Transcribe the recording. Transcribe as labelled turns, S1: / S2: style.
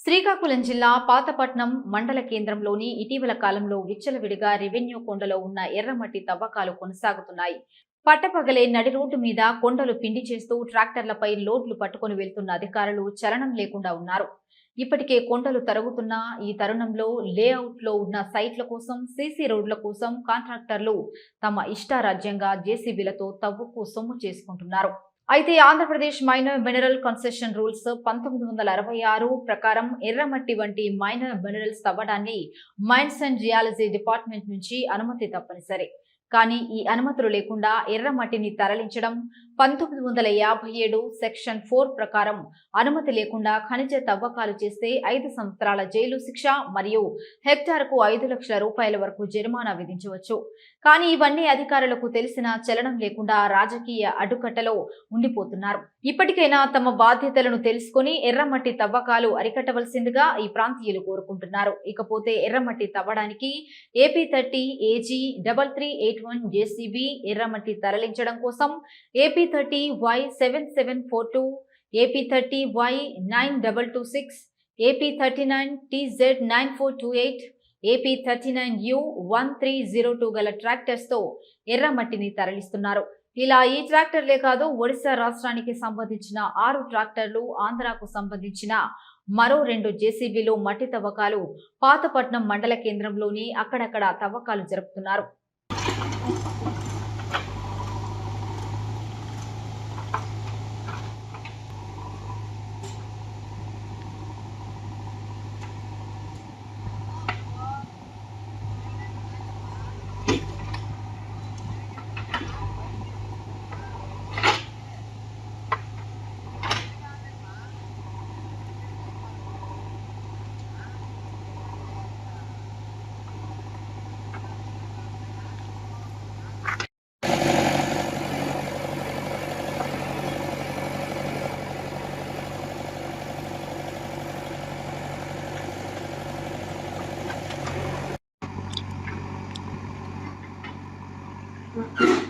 S1: శ్రీకాకుళం జిల్లా పాతపట్నం మండల కేంద్రంలోని ఇటీవల కాలంలో విచ్చలవిడిగా రెవెన్యూ కొండలో ఉన్న ఎర్రమట్టి తవ్వకాలు కొనసాగుతున్నాయి. పట్టపగలే నడి రోడ్డు మీద కొండలు పిండి చేస్తూ ట్రాక్టర్లపై లోడ్లు పట్టుకొని వెళ్తున్న అధికారులు చలనం లేకుండా ఉన్నారు. ఇప్పటికే కొండలు తరుగుతున్న ఈ తరుణంలో లేఅవుట్లో ఉన్న సైట్ల కోసం సీసీ రోడ్ల కోసం కాంట్రాక్టర్లు తమ ఇష్టారాజ్యంగా జేసీబీలతో తవ్వుకు సొమ్ము చేసుకుంటున్నారు. అయితే Andhra Pradesh minor mineral concession rules పంతొమ్మిది వందల అరవై ఆరు ప్రకారం ఎర్రమట్టి వంటి మైనర్ మినరల్స్ తవ్వడాన్ని మైన్స్ అండ్ జియాలజీ డిపార్ట్మెంట్ నుంచి అనుమతి తప్పనిసరి. కానీ ఈ అనుమతులు లేకుండా ఎర్రమట్టిని తరలించడం పంతొమ్మిది వందల యాభై ఏడు సెక్షన్ ఫోర్ ప్రకారం అనుమతి లేకుండా ఖనిజ తవ్వకాలు చేస్తే ఐదు సంవత్సరాల జైలు శిక్ష మరియు హెక్టార్కు ఐదు లక్షల రూపాయల వరకు జరిమానా విధించవచ్చు. కానీ ఇవన్నీ అధికారులకు తెలిసిన చలనం లేకుండా రాజకీయ అడ్డుకట్టలో ఉండిపోతున్నారు. ఇప్పటికైనా తమ బాధ్యతలను తెలుసుకుని ఎర్రమట్టి తవ్వకాలు అరికట్టవలసిందిగా ఈ ప్రాంతీయులు కోరుకుంటున్నారు. ఇకపోతే ఎర్రమట్టి తవ్వడానికి AP thirty AG double three eight one JCB ఎర్రమట్టి తరలించడం కోసం AP thirty Y seven seven four two AP thirty Y nine double two six AP thirty nine TZ nine four two eight AP thirty nine U one three zero two గల ట్రాక్టర్స్తో ఎర్రమట్టిని తరలిస్తున్నారు. ఇలా ఈ ట్రాక్టర్లే కాదు ఒడిశా రాష్ట్రానికి సంబంధించిన ఆరు ట్రాక్టర్లు ఆంధ్రాకు సంబంధించిన మరో రెండు జేసీబీలు మట్టి తవ్వకాలు పాతపట్నం మండల కేంద్రంలోని అక్కడక్కడ తవ్వకాలు జరుపుతున్నారు. Thank you.